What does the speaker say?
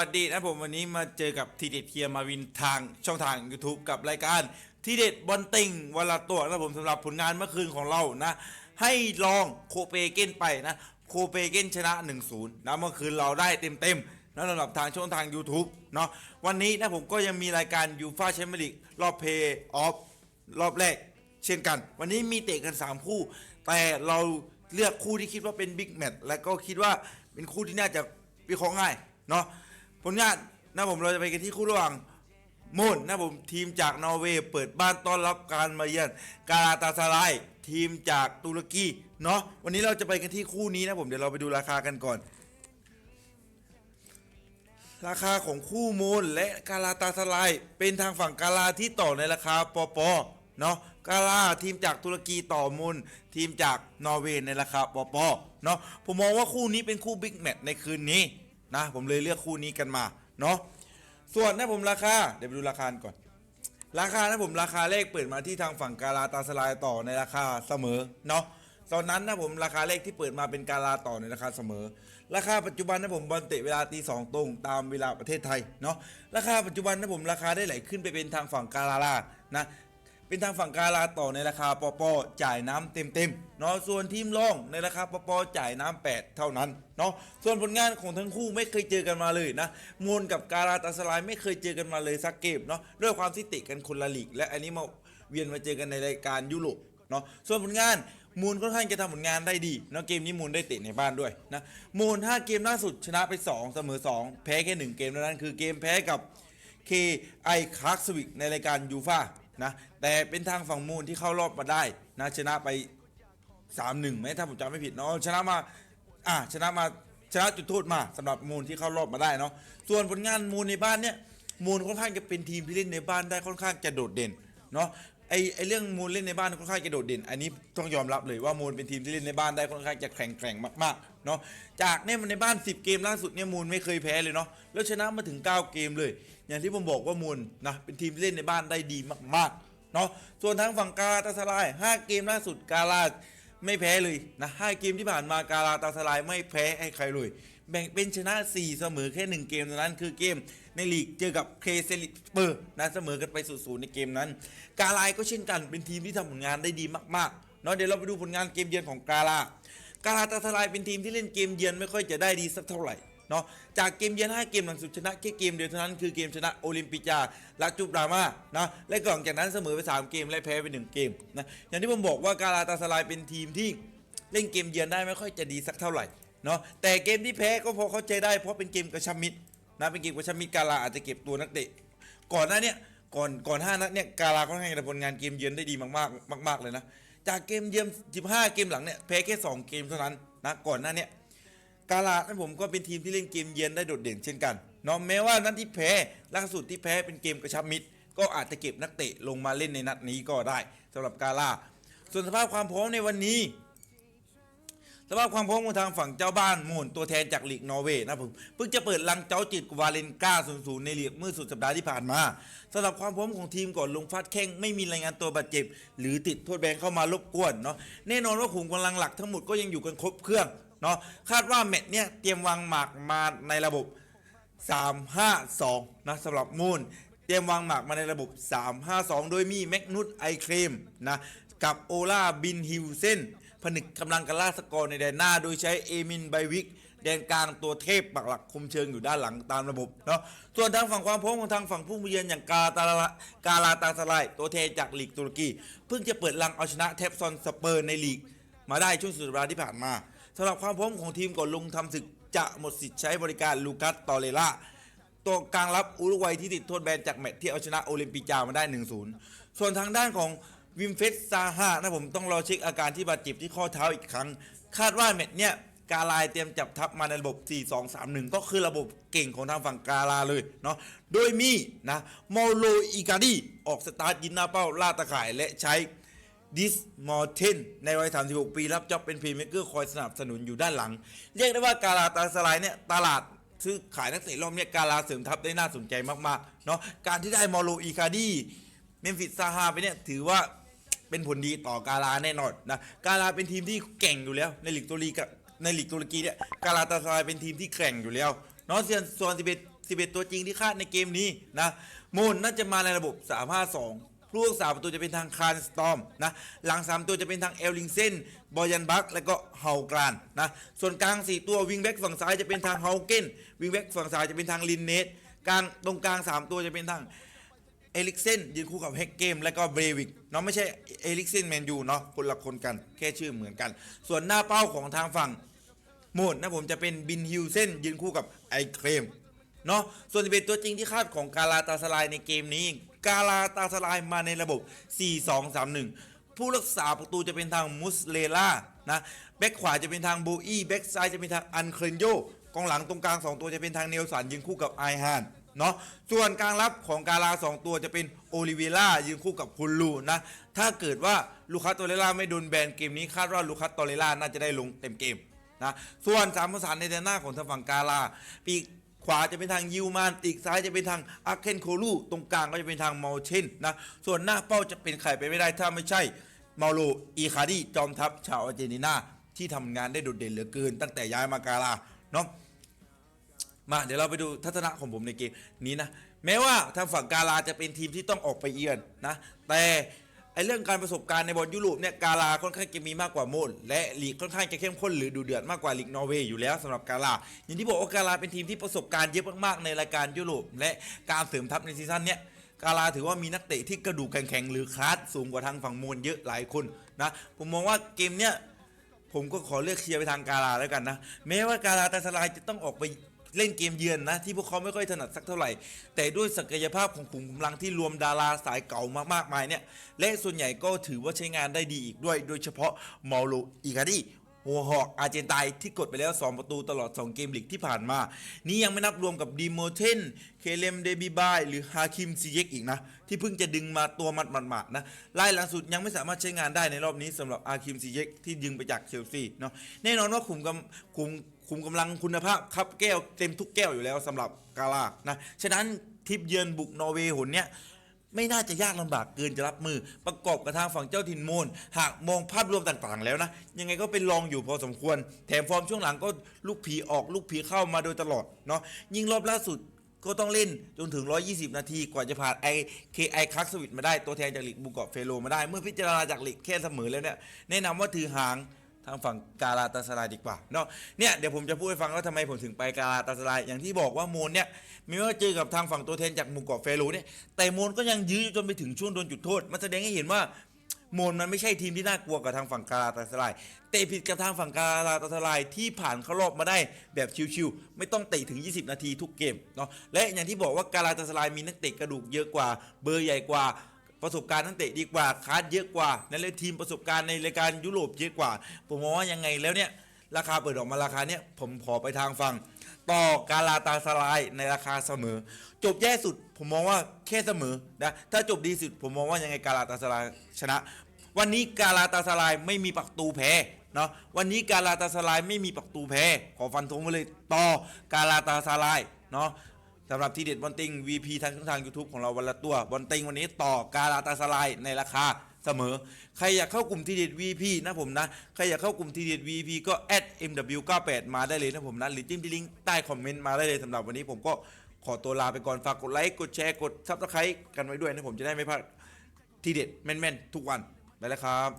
วัสดีนะผมวันนี้มาเจอกับทีเด็ดเทียมาวินทางช่องทาง YouTube กับรายการทีเด็ดบอลติงวันละตัวนะผมสำหรับผลงานเมื่อคืนของเรานะ ให้ลองโคเปเกนไปนะ โคเปเกนชนะ 1-0นะเมื่อคืนเราได้เต็มๆนะสำหรับทางช่องทาง YouTube เนาะวันนี้นะผมก็ยังมีรายการยูฟาแชมเปี้ยนลีกรอบเพย์ออฟรอบแรก เช่นกัน วันนี้มีเตะกัน 3 คู่ แต่เราเลือกคู่ที่คิดว่าเป็นบิ๊กแมตช์และก็คิดว่าเป็นคู่ที่น่าจะวิเคราะห์ง่ายเนาะ ผลงานนะผมเราจะไปกันที่คู่ระหว่างโมนนะผมทีมจากนอร์เวย์เปิดบ้านต้อนรับการมาเยือนกาลาตาซารายทีมจากตุรกีเนาะวันนี้เราจะไปกันที่คู่นี้นะผมเดี๋ยวเราไปดูราคากันก่อน ราคาของคู่มูลและกาลาตาสลายเป็นทางฝั่งกาลาที่ต่อในราคาปอปอเนาะกาลาทีมจากตุรกีต่อมูลทีมจากนอร์เวย์ในราคาปอปอเนาะผมมองว่าคู่นี้เป็นคู่บิ๊กแมตช์ในคืนนี้ นะ ผมเลยเลือกคู่นี้กันมาเนาะส่วนนะผมราคาเดี๋ยวไปดูราคาก่อน ราคานะผมราคาเลขเปิดมาที่ทางฝั่งกาลาตาสลายต่อในราคาเสมอเนาะตอนนั้นนะผมราคาเลขที่เปิดมาเป็นกาลาต่อในราคาเสมอ ราคาปัจจุบันนะผมบอลเตะเวลาตีสองตรงตามเวลาประเทศไทยเนาะราคาปัจจุบันนะผมราคาได้ไหลขึ้นไปเป็นทางฝั่งกาลาลานะ เป็นทางฝั่งกาลาต่อในราคาปอปอจ่ายน้ำเต็มเต็มๆเนาะส่วนทีมรองในราคาปอปอจ่ายน้ำแปดเท่านั้นเนาะส่วนผลงานของทั้งคู่ไม่เคยเจอกันมาเลยนะมูลกับกาลาตาสลายไม่เคยเจอกันมาเลยสักเกมเนาะด้วยความที่ตะกันคนละลีก และอันนี้มาเวียนมาเจอกันในรายการยุโรปเนาะส่วนผลงานมูลค่อนข้างจะทำผลงานได้ดีเนาะเกมนี้มูลได้เตะในบ้านด้วยนะมูล5เกมล่าสุดชนะไป 2 เสมอ 2 แพ้แค่ 1 เกมเท่านั้นคือเกมแพ้กับเคไอคาร์สวิกในรายการยูฟา นะแต่เป็นทางฝั่งมูลที่เข้ารอบมาได้นะชนะไป 3-1ไหมถ้าผมจำไม่ผิดเนาะชนะมาอะชนะมาชนะจุดโทษมาสำหรับมูลที่เข้ารอบมาได้เนาะส่วนผลงานมูลในบ้านเนี่ยมูลค่อนข้างจะเป็นทีมที่เล่นในบ้านได้ค่อนข้างจะโดดเด่นเนาะ ไอไอเรื่องมูลเล่นในบ้านค่อนข้างจะโดดเด่น อันนี้ต้องยอมรับเลยว่ามูลเป็นทีมที่เล่นในบ้านได้ค่อนข้างจะแข็งแกร่งมากๆเนาะจากเนี่ยมันในบ้าน 10 เกมล่าสุดเนี่ยมูลไม่เคยแพ้เลยเนาะแล้วชนะมาถึง 9 เกมเลย อย่างที่ผมบอกว่ามูลนะเป็นทีมที่เล่นในบ้านได้ดีมากๆเนาะส่วนทางฝั่งกาลาตาสลาย 5 เกมล่าสุดกาลาไม่แพ้เลยนะห้าเกมที่ผ่านมากาลาตาสลายไม่แพ้ให้ใครเลย แบ่งเป็นชนะ 4 เสมอแค่ 1 เกมเท่านั้นคือเกมในลีกเจอกับเคเซลิเปอร์นะเสมอกันไปสูในเกมนั้น กาลายก็เช่นกันเป็นทีมที่ทำผลงานได้ดีมากๆเนาะเดี๋ยวเราไปดูผลงานเกมเยือนของกาลากาลาตาสลายเป็นทีมที่เล่นเกมเยือนไม่ค่อยจะได้ดีสักเท่าไหร่เนาะจากเกมเยือน5เกมหลังสุดชนะแค่เกมเดียวเท่านั้นคือเกมชนะโอลิมปิจาลาจูบรามานะและก่อนจากนั้นเสมอไปสามเกมและแพ้ไปหนึ่งเกมนะอย่างที่ผมบอกว่ากาลาตาสลายเป็นทีมที่เล่นเกมเยือนได้ไม่ค่อยจะดีสักเท่าไหร่ เนาะแต่เกมที่แพ้ก็พอเข้าใจได้เพราะเป็นเกมกระชับมิตรนะเป็นเกมกระชับมิตรกาลาอาจจะเก็บตัวนักเตะก่อนหน้าเนี้ยก่อนก่อนห้านัดเนี่ยกาลาค่อนข้างจะผลงานเกมเยือนได้ดีมากๆมาก ๆ เลยนะ จากเกมเยือน15 เกมหลังเนี่ยแพ้แค่ 2 เกมเท่านั้นนะก่อนหน้าเนี้ยกาลาให้ผมก็เป็นทีมที่เล่นเกมเยือนได้โดดเด่นเช่นกันเนาะแม้ว่านัดที่แพ้ล่าสุดที่แพ้เป็นเกมกระชับมิตร ก็อาจจะเก็บนักเตะลงมาเล่นในนัดนี้ก็ได้สำหรับกาลาส่วนสภาพความพร้อมในวันนี้ สภาพความพร้อมของทางฝั่งเจ้าบ้านมูนตัวแทนจากลีกนอร์เวย์นะผมเพิ่งจะเปิดลังเจ้าจิตวาเลนก้า0 0ในลีกเมื่อสุดสัปดาห์ที่ผ่านมาสำหรับความพร้อมของทีมก่อนลงฟาดแข้งไม่มีรายงานตัวบาดเจ็บ หรือติดโทษแบนเข้ามารบกวนเนาะแน่นอนว่าขุมกำลังหลักทั้งหมดก็ยังอยู่กันครบเครื่องเนาะคาดว่าแมตช์เนี่ยเตรียมวางหมากมาในระบบ 352 นะสำหรับมูนเตรียมวางหมากมาในระบบ 352 โดยมีแมกนุสไอเครมนะกับโอลาบินฮิวเซน ผนึกกำลังกันล่าสกอร์ในแดนหน้า โดยใช้เอมินไบวิกแดนกลางตัวเทพปักหลักคุมเชิงอยู่ด้านหลังตามระบบเนาะส่วนทางฝั่งความพร้อมของทางฝั่งผู้มาเยือนอย่างกาตาลากาลาตาสไลตัวแทนจากลีกตุรกี เพิ่งจะเปิดลังเอาชนะเทปซอนสเปอร์ในลีก มาได้ช่วงสุดสัปดาห์ที่ผ่านมาสำหรับความพร้อมของทีมก่อนลงทำศึกจะหมดสิทธิ์ใช้บริการลูคัสตอเรล่าตัวกลางรับอุรุกวัยที่ติดโทษแบนจากแมตช์ที่เอาชนะโอลิมปิจามาได้ 1-0 ส่วนทางด้านของ วิมเฟสซาฮานะผมต้องรอเช็คอาการที่บาดเจ็บที่ข้อเท้าอีกครั้ง คาดว่าแมตช์เนี้ยกาลายเตรียมจับทัพมาในระบบ 4-2-3-1 ก็คือระบบเก่งของทางฝั่งกาลาเลยเนาะ โดยมีนะโมโลอีกาดีออกสตาร์ทยินหน้าเป้าล่าตะข่ายและใช้ดิสมอร์เทนในวัย 36 ปีรับจ็อบเป็นพรีเมเกอร์คอยสนับสนุนอยู่ด้านหลัง เรียกได้ว่ากาลาตาสลายเนี่ยตลาดซื้อขายนักเตะรอบเนี้ยกาลาเสริมทัพได้น่าสนใจมากๆเนาะการที่ได้มอโลอีคาดีเมมฟิสซาฮาไปเนี่ยถือว่า เป็นผลดีต่อกาลาแน่นอนนะกาลาเป็นทีมที่แข่งอยู่แล้วในลีกตุรกีกับในลีกตุรกีเนี่ยกาลาตาสลายเป็นทีมที่แข่งอยู่แล้วเนาะส่วนส่วน11 11 ตัวจริงที่คาดในเกมนี้นะมูลน่าจะมาในระบบ 352ผู้รักษาประตูจะเป็นทางคารสตอมนะหลัง 3 ตัวจะเป็นทางเอลลิงเซนบอยันบักและก็เฮากรานนะส่วนกลาง 4 ตัววิงแบ็กฝั่งซ้ายจะเป็นทางเฮาเกนวิงแบ็กฝั่งซ้ายจะเป็นทางลินเนตกลางตรงกลาง 3 ตัวจะเป็นทาง เอลิกเซนยืนคู่กับเฮกเกม และก็เบรวิกเนาะไม่ใช่เอลิกเซนแมนยูเนาะคนละคนกันแค่ชื่อเหมือนกัน ส่วนหน้าเป้าของทางฝั่งโมดนะผมจะเป็นบินฮิวเซนยืนคู่กับไอเครมเนาะส่วนเป็นตัวจริงที่คาดของกาลาตาสลายในเกมนี้ กาลาตาสลายมาในระบบ 4-2-3-1 ผู้รักษาประตูจะเป็นทางมุสเลล่านะแบ็คขวาจะเป็นทางโบอี้แบ็คซ้ายจะเป็นทางอันเครนโยกองหลังตรงกลาง 2 ตัวจะเป็นทางเนลสันยืนคู่กับไอฮาน เนาะส่วนกลางรับของกาลา 2 ตัวจะเป็นโอลิเวล่ายืนคู่กับคุณลูนะ ถ้าเกิดว่าลูคัสโตเรล่าไม่โดนแบนเกมนี้คาดว่าลูคัสโตเรล่าน่าจะได้ลงเต็มเกมนะส่วนสามประสานในแดนหน้าของทางฝั่งกาลา ปีกขวาจะเป็นทางยิวมานปีกซ้ายจะเป็นทางอาเคนโคลูตรงกลางก็จะเป็นทางเมาเชนนะส่วนหน้าเป้าจะเป็นใครไปไม่ได้ถ้าไม่ใช่เมาโลอีคาดีจอมทัพชาวอาร์เจนตินาที่ทำงานได้โดดเด่นเหลือเกิน ตั้งแต่ย้ายมากาลาเนาะ มาเดี๋ยวเราไปดูทัศนะของผมในเกมนี้นะ แม้ว่าทางฝั่งกาลาจะเป็นทีมที่ต้องออกไปเยือนนะ แต่ไอเรื่องการประสบการณ์ในบอลยุโรปเนี่ยกาลาค่อนข้างจะมีมากกว่าโมนและลีกค่อนข้างจะเข้มข้นหรือดูเดือดมากกว่าลีกนอร์เวย์อยู่แล้วสำหรับกาลาอย่างที่บอกว่ากาลาเป็นทีมที่ประสบการณ์เยอะมากๆในรายการยุโรปและการเสริมทัพในซีซั่นเนี้ยกาลาถือว่ามีนักเตะที่กระดูกแข็งๆหรือคลาสสูงกว่าทางฝั่งโมนเยอะหลายคนนะผมมองว่าเกมเนี้ยผมก็ขอเลือกเชียร์ไปทางกาลาแล้วกันนะแม้ว่ากาลาตาสลายจะต้องออกไป เล่นเกมเยือนนะ ที่พวกเขาไม่ค่อยถนัดสักเท่าไหร่ แต่ด้วยศักยภาพของขุมกำลังที่รวมดาราสายเก่ามามากมายเนี่ย และส่วนใหญ่ก็ถือว่าใช้งานได้ดีอีกด้วย โดยเฉพาะเมาโลอิกาดีหัวหอกอาร์เจนไตน์ที่กดไปแล้ว 2 ประตูตลอด 2 เกมลีกที่ผ่านมา นี่ยังไม่นับรวมกับดีโมเทน เคเลมเดบิบาย หรือฮาคิมซีเยกอีกนะ ที่เพิ่งจะดึงมาตัวมัดหมาดๆนะรายหลังสุดยังไม่สามารถใช้งานได้ในรอบนี้สำหรับอาคิมซีเยกที่ดึงไปจากเชลซีเนาะแน่นอนว่าขุมกำขุม ขุมกำลังคุณภาพครับแก้วเต็มทุกแก้วอยู่แล้วสำหรับกาลานะฉะนั้นทริปเยือนบุกนอร์เวย์หนเนี้ยไม่น่าจะยากลำบากเกินจะรับมือ ประกอบกับทางฝั่งเจ้าถิ่นโมนหากมองภาพรวมต่างๆ แล้วนะ ยังไงก็เป็นรองอยู่พอสมควร แถมฟอร์มช่วงหลังก็ลูกผีออกลูกผีเข้ามาโดยตลอดเนาะยิ่งรอบล่าสุดก็ต้องเล่นจนถึง 120 นาทีกว่าจะผ่านไอเคไอคักสวิตมาได้ตัวแทนจากลีกบุกเกาะเฟโลมาได้ เมื่อพิจารณาจากลีกแค่เสมอแล้วเนี่ยแนะนำว่าถือหาง ทางฝั่งกาลาตาสลายดีกว่าเนาะเนี่ยเดี๋ยวผมจะพูดให้ฟังว่าทำไมผมถึงไปกาลาตาสลายอย่างที่บอกว่าโมนเนี่ยม่ว่าเจอกับทางฝั่งตัวแทนจากหมู่เกาะเฟโรเนี่ยแต่โมนก็ยังยื้อจนไปถึงช่วงโดนจุดโทษ มันแสดงให้เห็นว่าโมนมันไม่ใช่ทีมที่น่ากลัวกับทางฝั่งกาลาตาสลายแต่ผิดกับทางฝั่งกาลาตาสลายที่ผ่านเข้ารอบมาได้แบบชิวๆไม่ต้องเตะถึง 20 นาทีทุกเกมเนาะและอย่างที่บอกว่ากาลาตาสลายมีนักเตะกระดูกเยอะกว่าเบอร์ใหญ่กว่า ประสบการณ์นักเตะดีกว่าคาดเยอะกว่าและเลยทีมประสบการณ์ในรายการยุโรปเยอะกว่า ผมมองว่ายังไงแล้วเนี่ยราคาเปิดออกมาราคาเนี่ยผมขอไปทางฝั่งต่อกาลาตาสลายในราคาเสมอ จบแย่สุดผมมองว่าแค่เสมอนะถ้าจบดีสุดผมมองว่ายังไงกาลาตาสลายชนะ วันนี้กาลาตาสลายไม่มีประตูแพ้เนาะวันนี้กาลาตาสลายไม่มีประตูแพ้ขอฟันธงไว้เลยต่อกาลาตาสลายเนาะ สำหรับทีเด็ดบอลติง VP ทางช่องทาง YouTube ของเราวันละตัวบอลติงวันนี้ต่อกาลาตาสลายในราคาเสมอ ใครอยากเข้ากลุ่มทีเด็ด VP นะผมนะ ใครอยากเข้ากลุ่มทีเด็ด VP ก็ @mw98 มาได้เลยนะผมนะ หรือจิ้มที่ลิงก์ใต้คอมเมนต์มาได้เลยสำหรับวันนี้ผมก็ขอตัวลาไปก่อนฝากกดไลค์กดแชร์กดซับสไครต์กันไว้ด้วยนะผมจะได้ไม่พลาดทีเด็ดแม่นๆทุกวันไปแล้วครับ